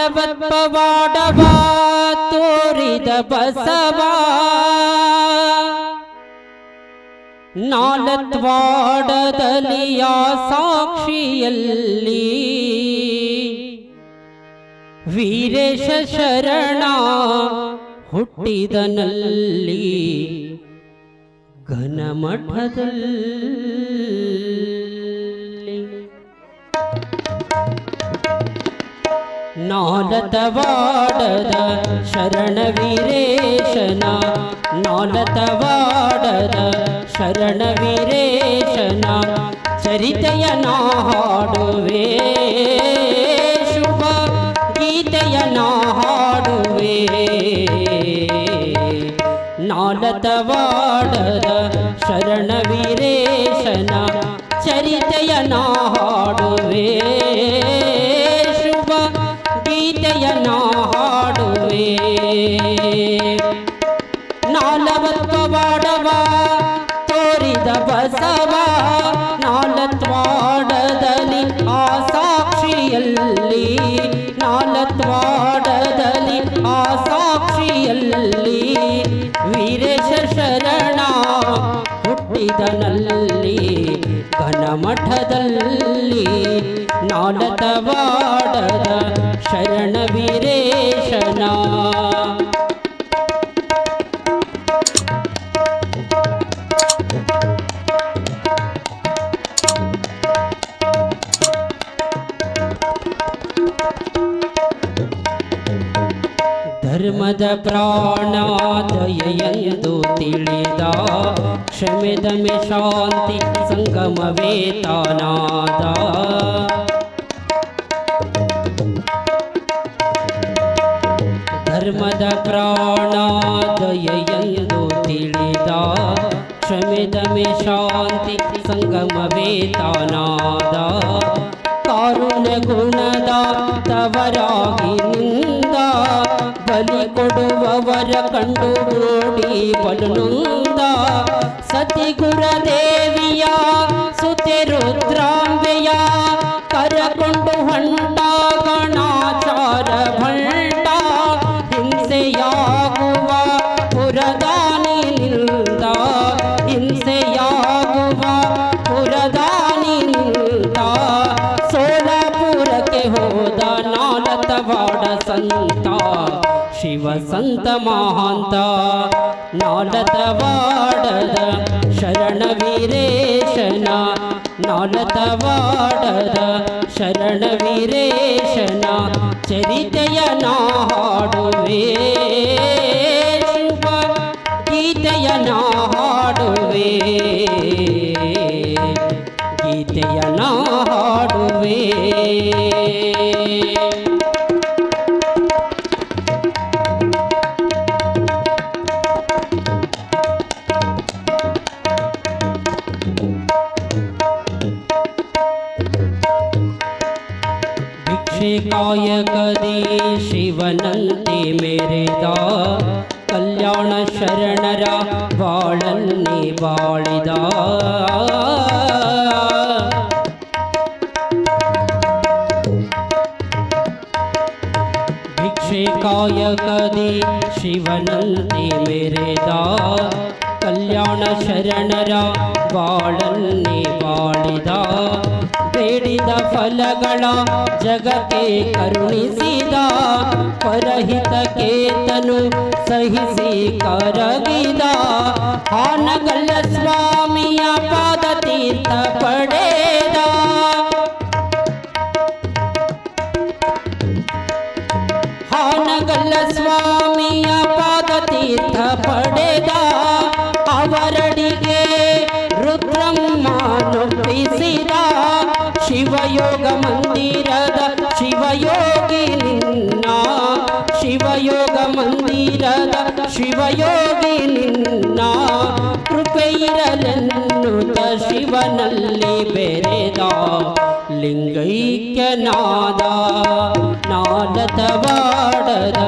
ನಾಲವತ್ಪವಾಡವ ತೋರಿದ ಬಸವ. ನಾಲತ್ವಾಡದಲಿಯ ಸಾಕ್ಷಿಯಲ್ಲಿ ವೀರೇಶ ಶರಣ ಹುಟ್ಟಿದನಲ್ಲಿ ಘನಮಠದಲ್ಲಿ नौलतवाडद शरणवीरेशना नौलतवाडद शरणवीरेशना चरितय नाडुवे शुभ गीतय नाडुवे नौलतवाडद शरणवीरेशना चरितय नाडुवे ನಾಲತ್ವಾಡದಲ್ಲಿ ಆ ಸಾಕ್ಷಿಯಲ್ಲಿ ವೀರೇಶ ಶರಣ ಹುಟ್ಟಿದನಲ್ಲಿ ಘನಮಠದಲ್ಲಿ ನಾಲತವಾಡದ ಶರಣ ವೀರೇಶನ ಧರ್ಮದ ಪ್ರಾಣ ದಯೆಯೆಂದು ತಿಳಿದ ಕ್ಷಮೆದಮೆ ಶಾಂತಿ ಸಂಗಮವೇ ತಾನಾದ ಧರ್ಮದ ಪ್ರಾಣ ದಯೆಯೆಂದು ತಿಳಿದ ಕ್ಷಮೆದಮೆ ಶಾಂತಿ ಸಂಗಮವೇ ತಾನಾದ ಕಾರುಣ್ಯ ಗುಣದ ತವರಾಗಿ ನಿಂದ ಬಲಿ ಕೊಡುವವರ ಕಂಡು ಓಡಿ ಬಲುನೊಂದ ಸತಿಗುರ ದೇವಿಯ ಸುತೆ ರುದ್ರಾಂಬೆಯ ಕರಕೊಂಡು ಹೊಂಟ ಸಂತ ಮಹಾಂತ ನಾಲತವಾಡದ ಶರಣ ವೀರೇಶನ ನಾಲತವಾಡದ ಶರಣ ವೀರೇಶನ ಚರಿತೆಯ ನಾ शिकाय कदी शिवनन्ति मेरेदा कल्याण शरणरा वाळन्नि वाळिदा भिक्षिकाय कदी मेरे मेरेदा कल्याण शरणर वाळन्नि वाळिदा ಬೇಡಿದ ಫಲಗಳ ಜಗಕ್ಕೆ ಕರುಣಿಸಿದ ಪರಹಿತ ಕೇತನು ಸಹಿಸಿ ಕರಗಿದ ಹಾನಗಲ್ಲ ಸ್ವಾಮಿಯ ಪಾದ ತೀರ್ಥ ಪಡೆದ ಶಿವಯೋಗಿ ನಿನ್ನ ಕೃಪೆ ತ ಶಿವನಲ್ಲಿ ಬೆರೆದ ಲಿಂಗೈಕ್ಯನಾದ ನಾಡತವಾಡದ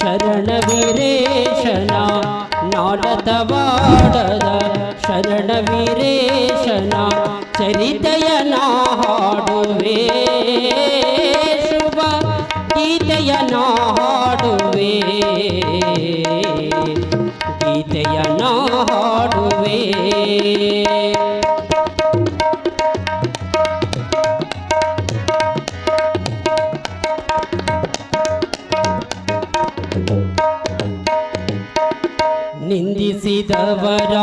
ಶರಣ ವೀರೇಶನ ನಾಡತವಾಡದ ಶರಣ ವೀರೇಶನ ಚರಿತೆಯ ನಾ ಹಾಡುವೆ ಶುಭ, ಗೀತೆಯ ನಾ ಗೀತೆಯ ನಾ ಹಾಡುವೆ ನಿಂದಿಸಿದವರ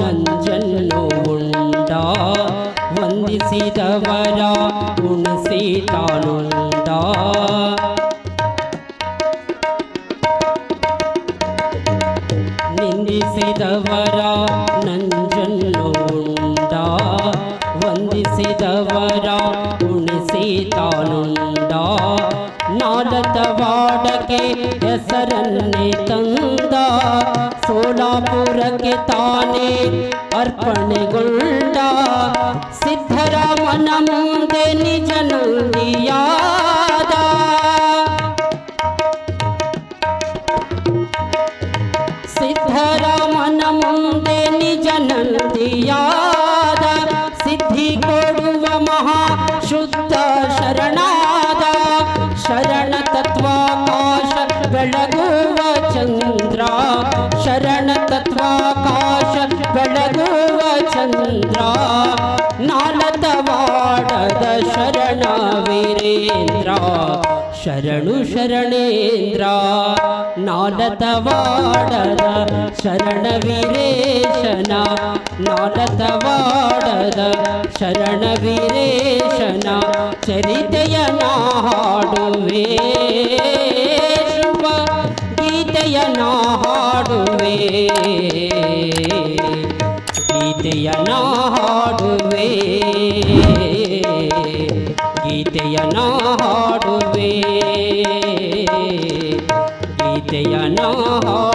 ನಂಜನ್ನು ಉಂಡ ವಂದಿಸಿದವರ ಉಣಿಸಿ ತಾನುಂಡ ನಿಂದಿಸಿದವರ ನಂಜನ್ನು ಉಂಡ ವಂದಿಸಿದವರ ಉಣಿಸಿ ತಾನುಂಡ ನಾಲತವಾಡಕ್ಕೆ ಹೆಸರನ್ನೇ ತಂದ ಸೋಲಾಪುರಕ್ಕೆ ತಾನೇ ಅರ್ಪಣೆಗೊಂಡ ಸಿದ್ಧರಾಮನ ಮುಂದೆ ನಿಜ ಶುದ್ಧ ಶರಣಾದ ಶರಣ ತತ್ವಾಕಾಶ ಬೆಳಗುವ ಚಂದ್ರ. ಶರಣ ತತ್ವಾಕಾಶ ಬೆಳಗುವ ಚಂದ್ರ. ನಾಲತವಾಡದ ಶರಣ ವೀರೇಂದ್ರ. ಶರಣು ಶರಣೇಂದ್ರ. ನಾಲತವಾಡದ ಶರಣ ವೀರೇಶನ. ನಾಲತವಾಡದ ಶರಣ ವೀರೇಶನ ಚರಿತೆಯ ನಾ ಹಾಡುವೆ ಶುಭ ಗೀತೆಯ ನಾ ಹಾಡುವೆ ಗೀತೆಯ ನಾ ಹಾಡುವೆ ಗೀತೆಯ ನಾ ಹಾಡುವೆ ಗೀತೆಯ ನಾ ಹಾಡುವೆ